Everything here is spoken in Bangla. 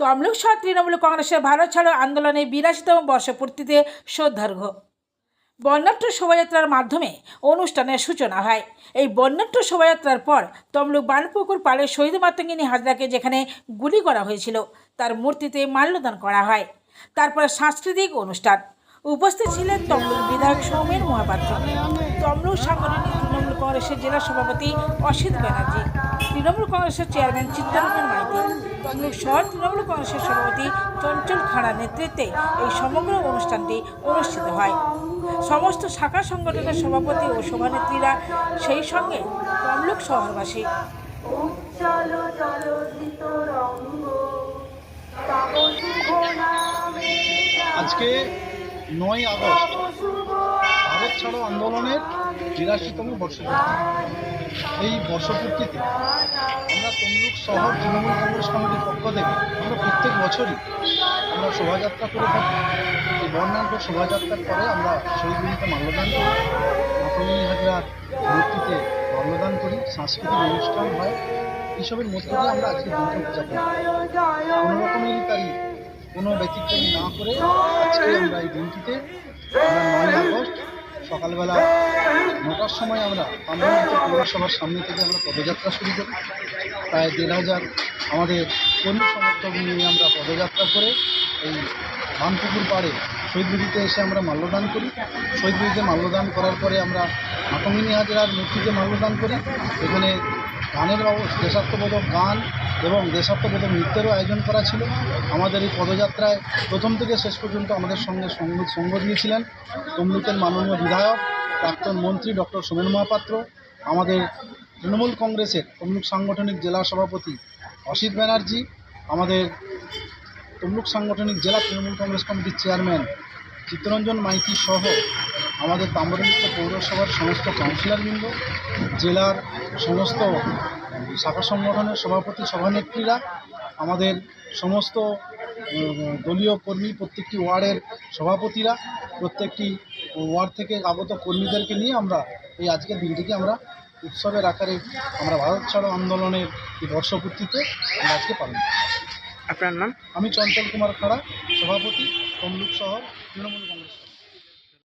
তমলুক সহ তৃণমূল কংগ্রেসের ভারত ছাড়ো আন্দোলনে বিরাশিতম বর্ষপূর্তিতে শ্রদ্ধার্ঘ। বর্ণাঢ্য শোভাযাত্রার মাধ্যমে অনুষ্ঠানের সূচনা হয়। এই বর্ণাঢ্য শোভাযাত্রার পর তমলুক বানপুকুর পালে শহীদ মাতঙ্গিনী হাজরাকে যেখানে গুলি করা হয়েছিল, তার মূর্তিতে মাল্যদান করা হয়। তারপরে সাংস্কৃতিক অনুষ্ঠান। উপস্থিত ছিলেন তমলুক বিধায়ক সৌমেন মহাপাত্র। তমলুক সাংগঠনিক কংগ্রেসের জেলা সভাপতি অসিত ব্যানার্জি তৃণমূল কংগ্রেসের চেয়ারম্যান চিত্তরঞ্জন মাইতি তমলুক শহর তৃণমূল কংগ্রেসের সভাপতি চঞ্চল খাড়ার নেতৃত্বে এই সমগ্র অনুষ্ঠানটি অনুষ্ঠিত হয়। সমস্ত শাখা সংগঠনের সভাপতি ও সভানেত্রীরা সেই সঙ্গে তমলুক শহরবাসী। আজকে নয় আগস্ট। ভারত ছাড়ো আন্দোলনের বিরাশিতম বর্ষপূর্তি। এই বর্ষপূর্তিতে আমরা তমলুক শহর তৃণমূল কংগ্রেস কমিটির পক্ষ থেকে আমরা প্রত্যেক বছরই আমরা শোভাযাত্রা করে থাকি। এই বর্ণাঢ্য শোভাযাত্রার পরে আমরা শহীদ মিনিতে মাল্যদান করি। মাতঙ্গিনী হাজরার মূর্তিতে মাল্যদান করি। সাংস্কৃতিক অনুষ্ঠান হয়। এইসবের মধ্য দিয়ে আমরা আজকে দিনটা উদযাপন করি। কোনো রকমেরই তারই কোনো ব্যতিক্রমী না করে আজকে আমরা এই দিনটিতে, আমরা নয় আগস্ট সকালবেলা নটার সময় আমরা পান্ডবীতে পৌরসভার সামনে থেকে আমরা পদযাত্রা শুরু করি। প্রায় দেড় হাজার আমাদের কর্মী সমর্থক নিয়ে আমরা পদযাত্রা করে এই বানপুকুর পাড়ে শহীদ এসে আমরা মাল্যদান করি। শহীদ মাল্যদান করার পরে আমরা মাতঙ্গিনী হাজরার মূর্তিতে মাল্যদান করি। এখানে গানের ব্যব- দেশাত্মবোধক গান এবং দেশাত্মবোধক নৃত্যেরও আয়োজন করা ছিল। আমাদের এই পদযাত্রায় প্রথম থেকে শেষ পর্যন্ত আমাদের সঙ্গে সঙ্গ দিয়েছিলেন তমলুকের মাননীয় বিধায়ক, প্রাক্তন মন্ত্রী ডক্টর সোমেন মহাপাত্র, আমাদের তৃণমূল কংগ্রেসের তমলুক সাংগঠনিক জেলা সভাপতি অসিত ব্যানার্জি, আমাদের তমলুক সাংগঠনিক জেলা তৃণমূল কংগ্রেস কমিটির চেয়ারম্যান চিত্তরঞ্জন মাইতি সহ আমাদের তাম্রলিপ্ত পৌরসভার সমস্ত কাউন্সিলরবৃন্দ, জেলার সমস্ত শাখা সংগঠনের সভাপতি সভানেত্রীরা আমাদের সমস্ত দলীয় কর্মী প্রত্যেকটি ওয়ার্ডের সভাপতিরা প্রত্যেকটি ওয়ার্ড থেকে আগত কর্মীদেরকে নিয়ে আমরা এই আজকের দিনটিকে আমরা উৎসবের আকারে আমরা ভারত ছাড়ো আন্দোলনের এই বর্ষপূর্তিতে আমরা আজকে পালন আপনার নাম? আমি চঞ্চল কুমার খাড়া সভাপতি তমলুক শহর তৃণমূল কংগ্রেস।